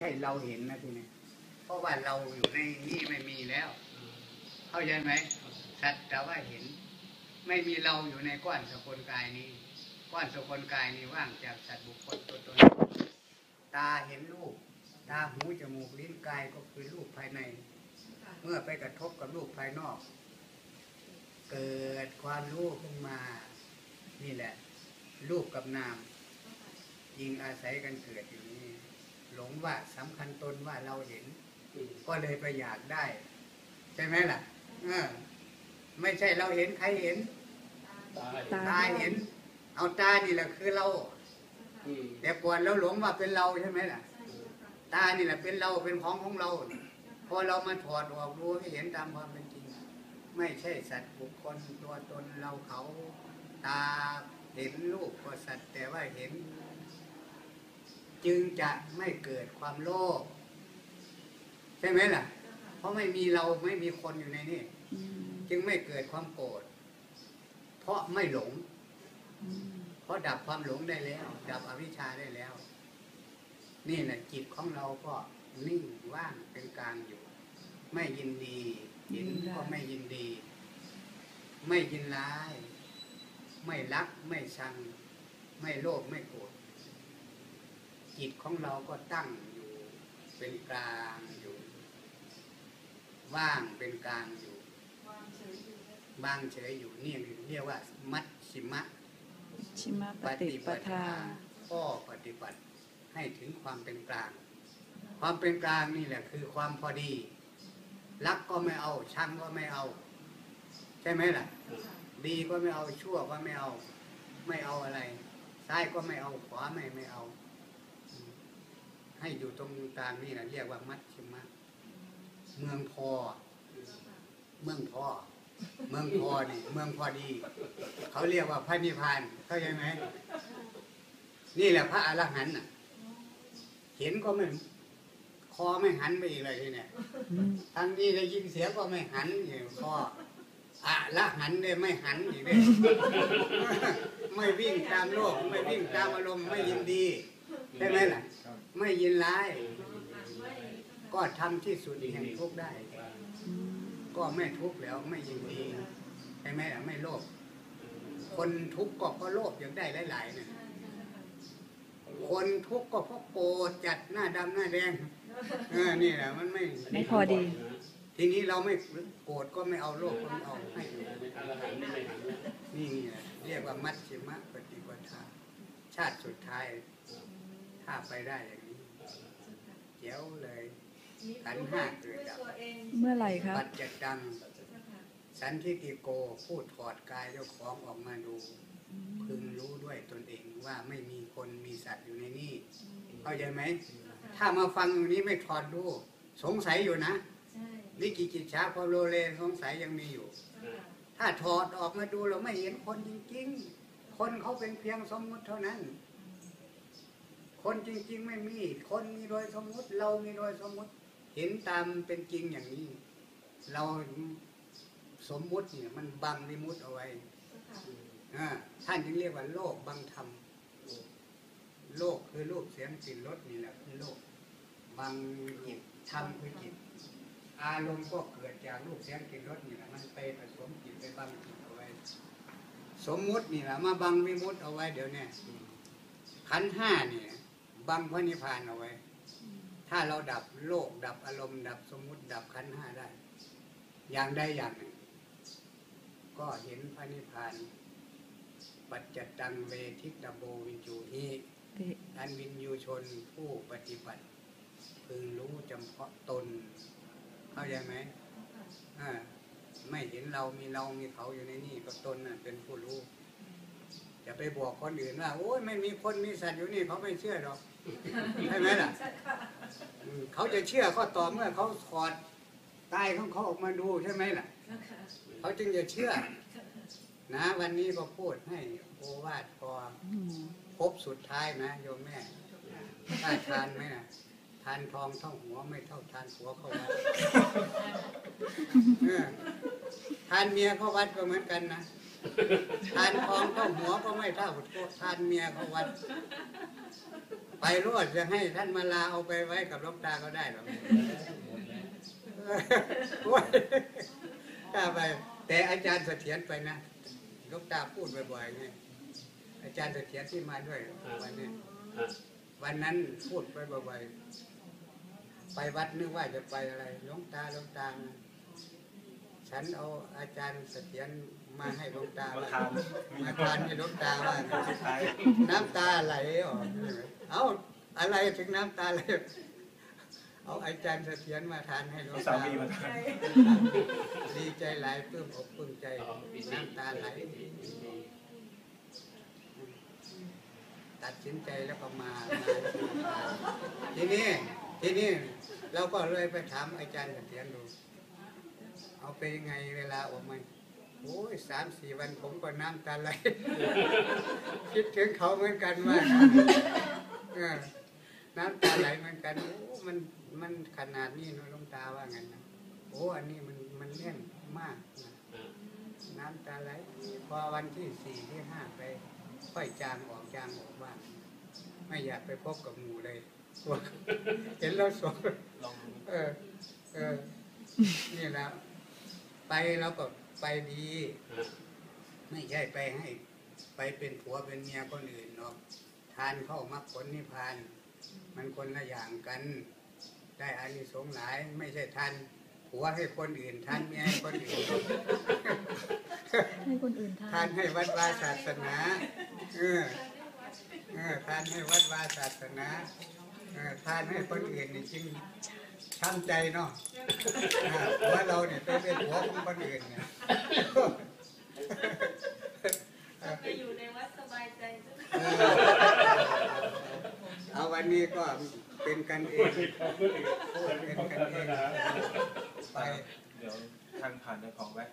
ให้เราเห็นนะทีนี้เพราะว่าเราอยู่ในนี่ไม่มีแล้ว เข้าใจไหมสัตว์แต่ว่าเห็น ไม่มีเราอยู่ในก้อนสกุลกายนี้ก้อนสกุลกายนี้ว่างจากสัตว์บุคคลตัวตนตาเห็นรูป ตาหูจมูกลิ้นกายก็คือรูปภายใน เมื่อไปกระทบกับรูปภายนอก เกิดความรู้ขึ้นมา นี่แหละ รูปกับนามยิงอาศัยกันเกิดอยู่นี่ หลงว่าสำคัญตนว่าเราเห็น ก็เลยไปอยากได้ ใช่ไหมล่ะเออไม่ใช่เราเห็นใครเห็น ตายตาตาเห็น เอาตานี่แหละคือเราอืมแต่ก่อนเราหลงว่าเป็นเราใช่ไหมล่ะ ตานี่แหละเป็นเราเป็นของของเราพอเรามาถอดออกรู้ให้เห็นตามความเป็นจริง ไม่ใช่สัตว์บุคคลตัวตนเราเขา ตาเห็นรูปก็สัตว์แต่ว่าเห็น จึงจะไม่เกิดความโลภใช่ไหมล่ะ เพราะไม่มีเราไม่มีคนอยู่ในนี่อืมจึงไม่เกิดความโกรธเพราะไม่หลงอืมเพราะดับความหลงได้แล้ว ดับอวิชชาได้แล้ว นี่แหละจิตของเราก็นิ่งว่างเป็นกลางอยู่ ไม่ยินดีเห็นก็ไม่ยินดี ไม่ยินร้าย ไม่รักไม่ชัง ไม่โลภไม่โกรธ จิตของเราก็ตั้งอยู่เป็นกลางอยู่ ว่างเป็นกลางอยู่บางเฉยอยู่นี่เรียกว่า มัชชิมะชิมะปฏิปทาข้อปฏิบัติให้ถึงความเป็นกลาง ความเป็นกลางนี่แหละคือความพอดี รักก็ไม่เอาชังก็ไม่เอา ใช่ไหมล่ะ ดีก็ไม่เอาชั่วก็ไม่เอา ไม่เอาอะไรซ้ายก็ไม่เอาขวาไม่ไม่เอา ให้อยู่ตรงกลางนี่แหละเรียกว่ามัชชิมะเมืองพอ เมืองพอ เมืองพอนี่เมืองพอดี เขาเรียกว่าพระนิพพานเข้าใจไหมนี่แหละพระอรหันต์น่ะ เห็นก็ไม่คอไม่หันไปอีกเลยทีเนี่ยอืมทางนี้ได้ยินเสียงก็ไม่หันอย่างคออะละหันเลยไม่หันอีกเลยไม่วิ่งตามโลก ไม่วิ่งตามอารมณ์ไม่ยินดี ใช่ไหมล่ะ ไม่ยินร้าย ก็ทำที่สุดแห่งทุกข์ได้อืมก็ไม่ทุกข์แล้วไม่ยินดีใช่ไหมล่ะไม่โลภคนทุกข์ก็เพราะโลภอยากได้หลายๆเนี่ยคนทุกข์ก็เพราะโกรธจัดหน้าดำหน้าแดงเออนี่แหละมันไม่ไม่พอดี ทีนี้เราไม่โกรธก็ไม่เอาโลภก็ไม่เอาให้อยู่อรหันต์นี่ไม่หันนะนี่แหละเรียกว่ามัชฌิมะปฏิปทาชาติสุดท้าย ถ้าไปได้อย่างนี้เจ๋วเลยขันธ์ห้าเกิดดับเมื่อไหร่ครับปัจจดังสันทิติโกพูดถอดกายเจ้าของออกมาดู พึงรู้ด้วยตนเองว่าไม่มีคนมีสัตว์อยู่ในนี้เข้าใจไหม ถ้ามาฟังอยู่นี้ไม่ถอดดู สงสัยอยู่นะนิกิจิตชาพอโลเลสงสัยยังมีอยู่ ถ้าถอดออกมาดูเราไม่เห็นคนจริง ๆ คนเขาเป็นเพียงสมมุติเท่านั้น คนจริง ๆ ไม่มี คนมีโดยสมมุติ เรามีโดยสมมุติ เห็นตามเป็นจริงอย่างนี้ เราสมมุติเนี่ย มันบังวิมุตเอาไว้อ่าท่านจึงเรียกว่าโลกบังธรรมโลกคือรูปเสียงกลิ่นรสนี่แหละคือโลกบังจิตธรรมคือจิต อารมณ์ก็เกิดจากรูปเสียงกลิ่นรสนี่แหละมันไปผสมจิตไปบังจิตเอาไว้ สมมุตินี่แหละมาบังวิมุตเอาไว้เดี๋ยวเนี้ขันธ์ห้าเนี่ย บังพระนิพพานเอาไว้ ถ้าเราดับโลกดับอารมณ์ดับสมมุติดับขันธ์ห้าได้ อย่างใดอย่างหนึ่ง ก็เห็นพระนิพพานปัจจตังเวทิตโบวินจูหิเอ๊ะอันวินยูชนผู้ปฏิบัติ พึงรู้จำเพาะตน เข้าใจไหมอ่าไม่เห็นเรามีเรามีเขาอยู่ในนี่ก็ตนน่ะเป็นผู้รู้ อย่าไปบอกคนอื่นว่าโอ้ยไม่มีคนมีสัตว์อยู่นี่เขาไม่เชื่อหรอกใช่ไหมล่ะอืมเขาจะเชื่อก็ต่อเมื่อเขาถอดกายของเขาออกมาดูใช่ไหมล่ะเขาจึงจะเชื่อ นะวันนี้ก็พูดให้โอวาทพออืมพบสุดท้ายนะโยมแม่ได้ทานไหมนะทานทองเท่าหัวไม่เท่าทานหัวเข้าวัดเออทานเมียเข้าวัดก็เหมือนกันนะ ทานทองเท่าหัวก็ไม่เท่าทานเมียเขาวัด ไปรอดจะให้ท่านมาลาเอาไปไว้กับลวงตาก็ได้หรอกกล้าไปแต่อาจารย์เสถียรไปนะลูกตาพูดบ่อยๆไงอาจารย์เสถียรที่มาด้วยวันนี้วันนั้นพูดไปบ่อยๆไปวัดนึกว่าจะไปอะไรลวงตาลวงตา ฉันเอาอาจารย์เสถียรมาให้หลวงตามาว่ามาทานให้หลวงตาว่าสุดท้ายน้ำตาไหลออกเอาอะไรถึงน้ำตาไหลเอาอาจารย์เสถียรมาทานให้หลวงตาดีใจหลายปลื้มอกปลื้มใจน้ำตาไหลตัดสินใจแล้วก็มามาทีนี้ทีนี้เราก็เลยไปถามอาจารย์เสถียรดู เอาไปยังไงเวลาออกมาโอ้ยสามสี่วันผมก็น้ำตาไหล คิดถึงเขาเหมือนกันว่าเออน้ำตาไหลเหมือนกัน โอ้มันมันขนาดนี้เนอะหลวงตาว่างั้นนะโอ้อันนี้มันมันแน่นมากนะอะน้ำตาไหลพอวันที่สี่ที่ห้าไป ค่อยจางออกจางออกบ้างไม่อยากไปพบกับหมูเลยกลัวเห็นแล้วสงลองดูเออ เออนี่แหล้ว ไปแล้วก็ไปดีอะไม่ใช่ไปให้ ไปเป็นผัวเป็นเมียคนอื่นหรอกทานเข้ามรรคผลนิพพาน มันคนละอย่างกัน ได้อานิสงส์หลาย ไม่ใช่ทานผัวให้คนอื่นทานเมียให้คนอื่นหรอกให้คนอื่นทาทานนให้วัดวาศาสนาเออเออทานให้วัดวาศาสนาเออ ทานให้คนอื่นนี่จริงช้ำใจเนาะอ่าว่าเราเนี่ยไปเป็นหัวของคนอื่นเนี่ยไปอยู่ในวัดสบายใจจังเออเอาวันนี้ก็เป็นกันเองพูดอีกพูดอีกพูดกันเองไปเดี๋ยวทางผ่านเจ้าของแวะ